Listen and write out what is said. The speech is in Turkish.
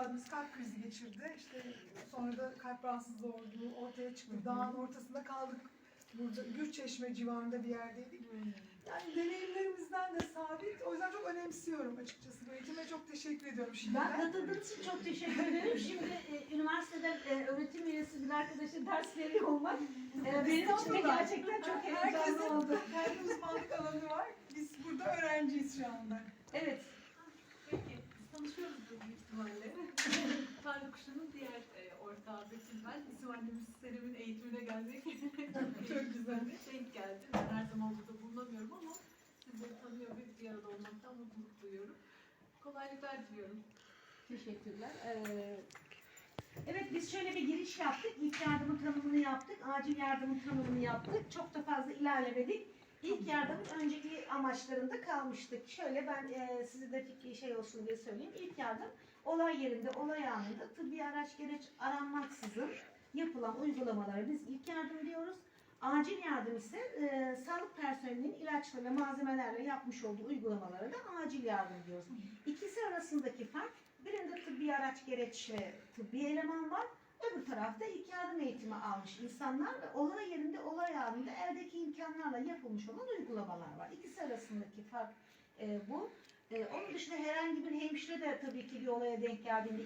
abimiz kalp krizi geçirdi. İşte sonra da kalp rahatsızlığı olduğu ortaya çıktı. Dağın ortasında kaldık. Burada Gürçeşme civarında bir yerdeydik. Yani deneyimlerimizden de sabit. O yüzden çok önemsiyorum açıkçası. Bu eğitime çok teşekkür ediyorum Ben şimdiden. katıldığınız için çok teşekkür ederim. Şimdi e, üniversitede e, öğretim üyesi bir arkadaşa ders veriyor olmak e, benim için de gerçekten çok Herkesin heyecanlı oldu. kendi uzmanlık alanı var. Biz burada öğrenciyiz şu anda. Evet. Büyük ihtimalle. Tarık Kuşu'nun diğer e, ortağı Betül ben. İsim annemiz Serem'in eğitimine gelmek çok güzel. Denk geldi. Ben her zaman burada bulunamıyorum ama sizleri tanıyor ve bir arada olmaktan mutluluk duyuyorum. Kolaylıklar diliyorum. Teşekkürler. Ee, evet biz şöyle bir giriş yaptık. İlk yardımın tanımını yaptık. Acil yardımın tanımını yaptık. Çok da fazla ilerlemedik. İlk yardımın önceki amaçlarında kalmıştık. Şöyle ben e, size de fikri şey olsun diye söyleyeyim. İlk yardım olay yerinde, olay anında tıbbi araç gereç aranmaksızın yapılan uygulamalara biz ilk yardım diyoruz. Acil yardım ise e, sağlık personelinin ilaçla ve malzemelerle yapmış olduğu uygulamalara da acil yardım diyoruz. İkisi arasındaki fark birinde tıbbi araç gereç ve tıbbi eleman var. Tarafta ilk yardım eğitimi almış insanlar ve olay yerinde olay anında eldeki imkanlarla yapılmış olan uygulamalar var. İkisi arasındaki fark e, bu. E, onun dışında herhangi bir hemşire de tabii ki bir olaya denk geldiğinde